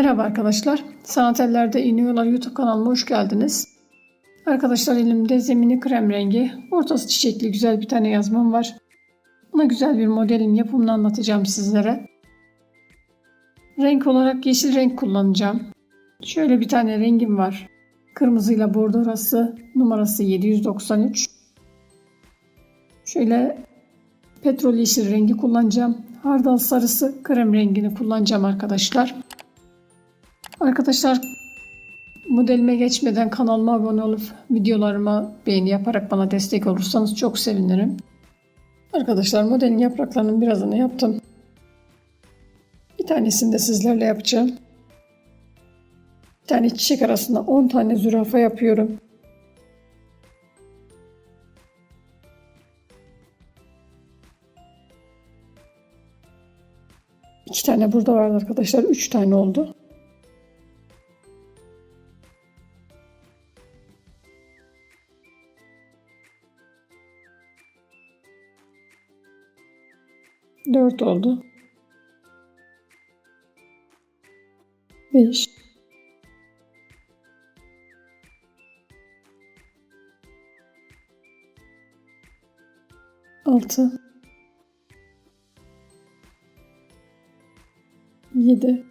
Merhaba arkadaşlar. Sanat Eller'de iniyorlar YouTube kanalıma hoş geldiniz. Arkadaşlar elimde zemini krem rengi, ortası çiçekli güzel bir tane yazmam var. Buna güzel bir modelin yapımını anlatacağım sizlere. Renk olarak yeşil renk kullanacağım. Şöyle bir tane rengim var. Kırmızıyla bordo arası numarası 793. Şöyle petrol yeşil rengi kullanacağım. Hardal sarısı krem rengini kullanacağım arkadaşlar. Arkadaşlar modelime geçmeden kanalıma abone olup videolarıma beğeni yaparak bana destek olursanız çok sevinirim. Arkadaşlar modelin yapraklarının birazını yaptım. Bir tanesini de sizlerle yapacağım. Bir tane çiçek arasında 10 tane zürafa yapıyorum. İki tane burada vardı arkadaşlar. Üç tane oldu. kaç oldu? 5 6 7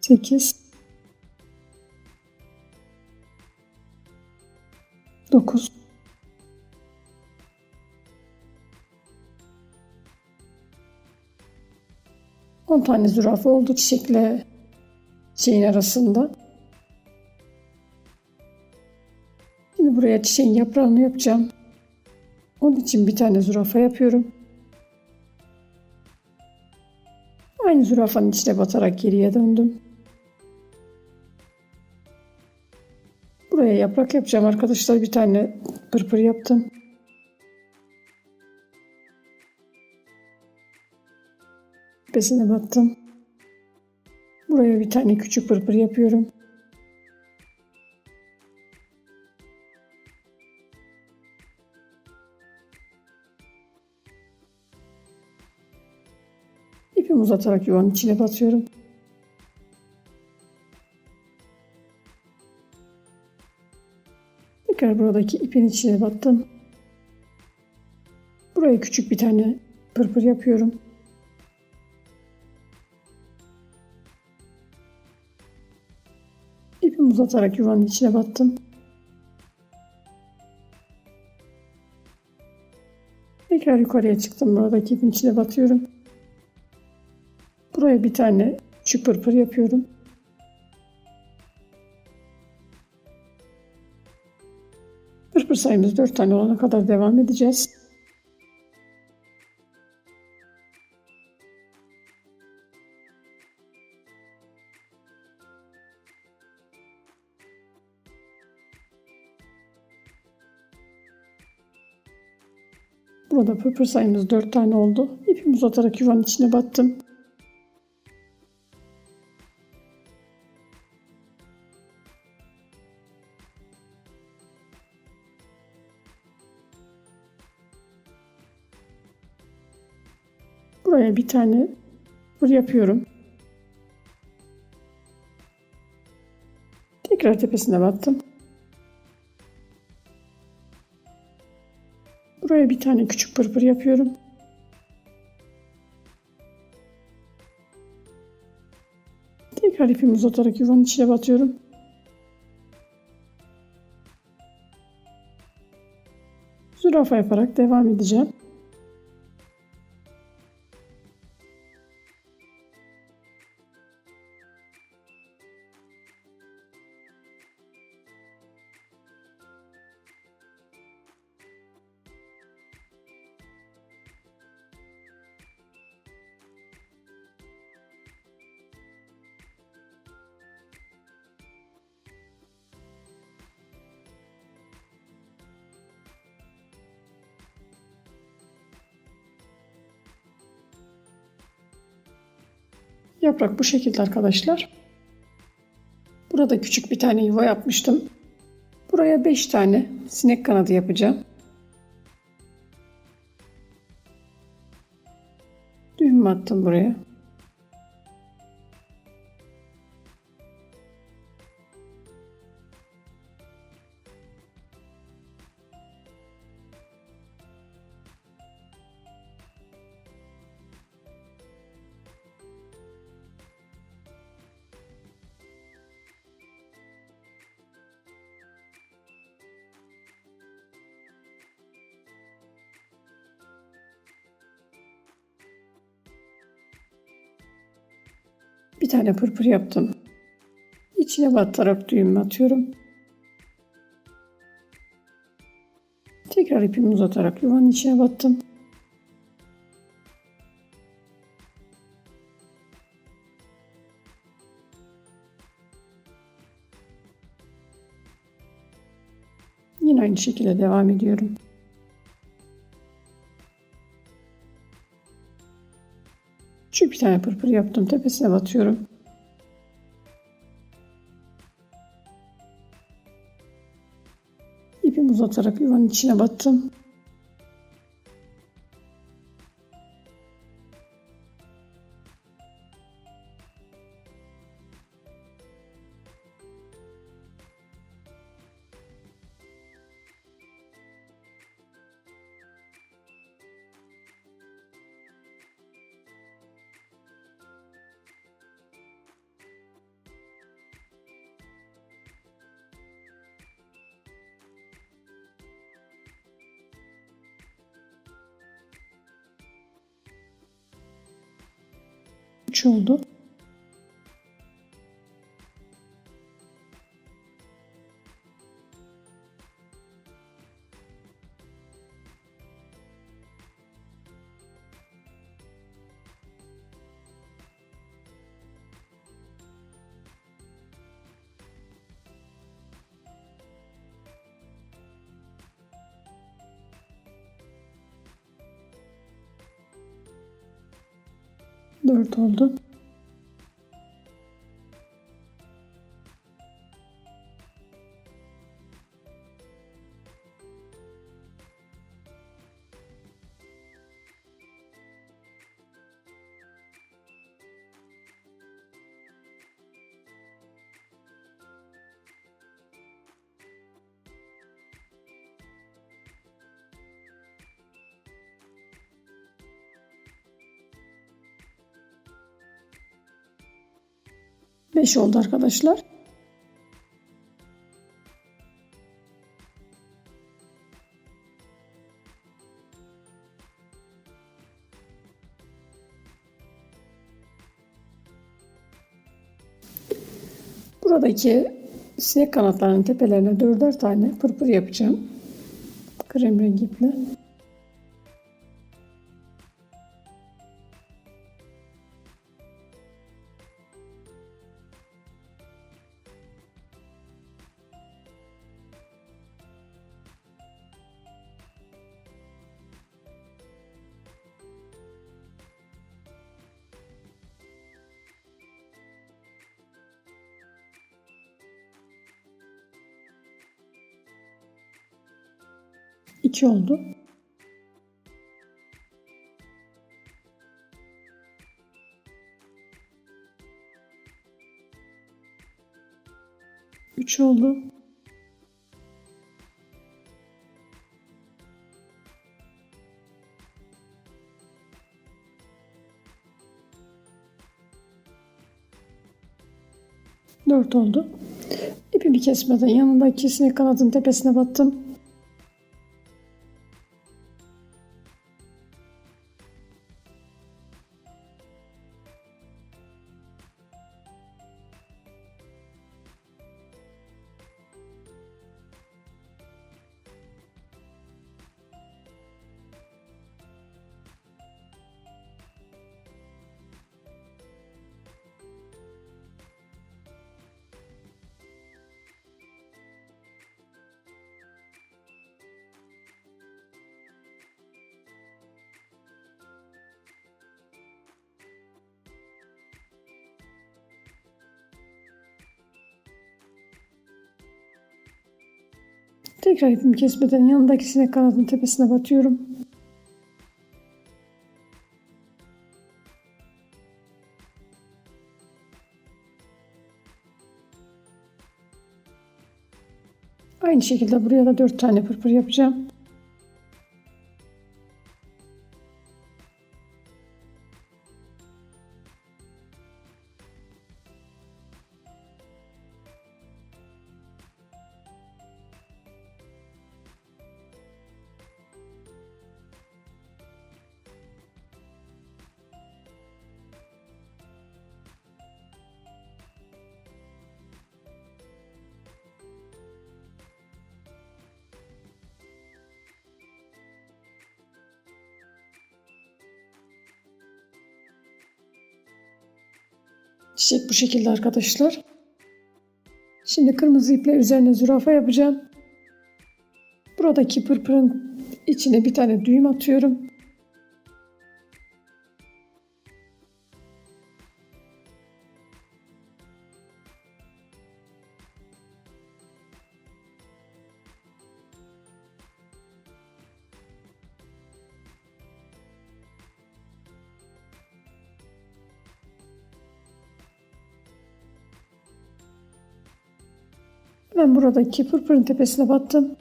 8 10 tane zürafa oldu çiçekle şeyin arasında. Şimdi buraya çiçeğin yaprağını yapacağım. Onun için bir tane zürafa yapıyorum. Aynı zürafanın içine batarak geriye döndüm. Buraya yaprak yapacağım arkadaşlar. Bir tane pırpır yaptım. Tepesine battım. Buraya bir tane küçük pırpır yapıyorum. İpimi uzatarak yuvanın içine batıyorum. Tekrar buradaki ipin içine battım. Buraya küçük bir tane pırpır yapıyorum. Uzatarak yuvanın içine battım. Tekrar yukarıya çıktım. Buradaki ipin içine batıyorum. Buraya bir tane küçük pırpır yapıyorum. Pırpır sayımız 4 tane olana kadar devam edeceğiz. Burada pırpır sayımız 4 tane oldu. İpimi uzatarak yuvanın içine battım. Buraya bir tane pır yapıyorum. Tekrar tepesine battım. Buraya bir tane küçük pırpır yapıyorum. Tekrar ipimi uzatarak yuvanın içine batıyorum. Zürafa yaparak devam edeceğim. Yaprak bu şekilde arkadaşlar. Burada küçük bir tane yuva yapmıştım. Buraya 5 tane sinek kanadı yapacağım. ipimi attım buraya. Bir tane pırpır yaptım. İçine batarak düğüm atıyorum. Tekrar ipimi uzatarak yuvanın içine battım. Yine aynı şekilde devam ediyorum. Küçük bir tane pırpır yaptım. Tepesine batıyorum. İpimi uzatarak yuvanın içine battım. Oldu. Dört oldu. Beş oldu arkadaşlar. Buradaki sinek kanatlarının tepelerine dörder tane pırpır yapacağım. Krem rengi iple. İki oldu. Üç oldu. Dört oldu. İpimi kesmeden yanındaki sinek kanadın tepesine battım. Tekrar ipimi kesmeden yanındaki sinek kanadının tepesine batıyorum. Aynı şekilde buraya da 4 tane pırpır yapacağım. Çiçek bu şekilde arkadaşlar. Şimdi kırmızı iple üzerine zürafa yapacağım. Buradaki pırpırın içine bir tane düğüm atıyorum. Ben buradaki pırpırın tepesine battım.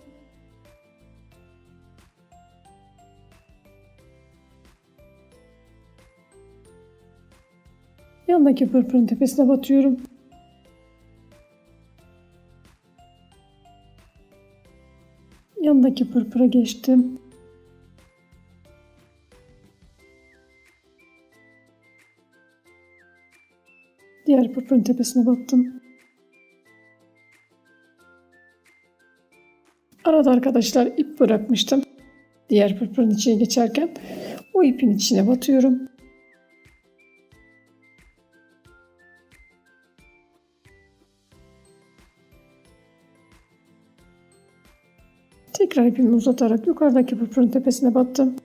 Yandaki pırpırın tepesine batıyorum. Yandaki pırpıra geçtim. Diğer pırpırın tepesine battım. Arada arkadaşlar ip bırakmıştım. Diğer pırpırın içine geçerken o ipin içine batıyorum. Tekrar ipimi uzatarak yukarıdaki pırpırın tepesine battım.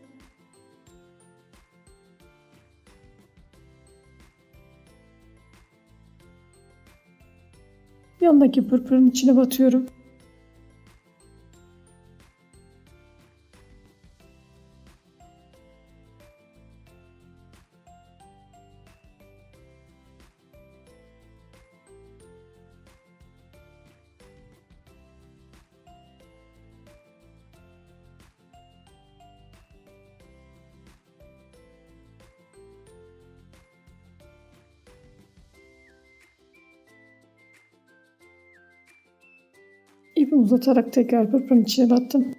Yandaki pırpırın içine batıyorum. Uzatarak tekrar pırpırın içine battım.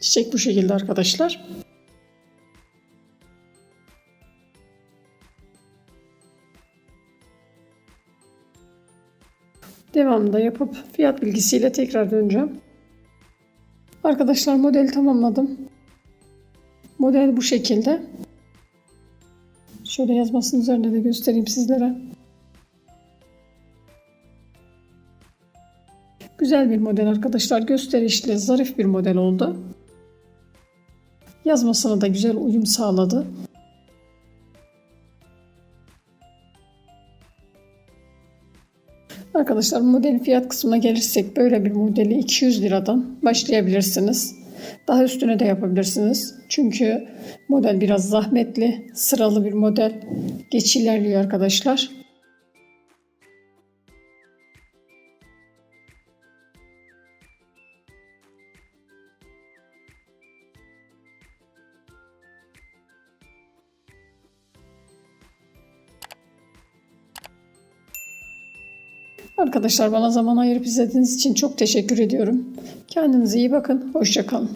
Çiçek bu şekilde arkadaşlar. Devamında yapıp fiyat bilgisiyle tekrar döneceğim. Arkadaşlar modeli tamamladım. Model bu şekilde. Şöyle yazmasının üzerinde de göstereyim sizlere. Güzel bir model arkadaşlar. Gösterişli, zarif bir model oldu. Yazmasına da güzel uyum sağladı. Arkadaşlar modelin fiyat kısmına gelirsek böyle bir modeli 200 liradan başlayabilirsiniz. Daha üstüne de yapabilirsiniz. Çünkü model biraz zahmetli, sıralı bir model. Geç arkadaşlar. Arkadaşlar bana zaman ayırıp izlediğiniz için çok teşekkür ediyorum. Kendinize iyi bakın. Hoşçakalın.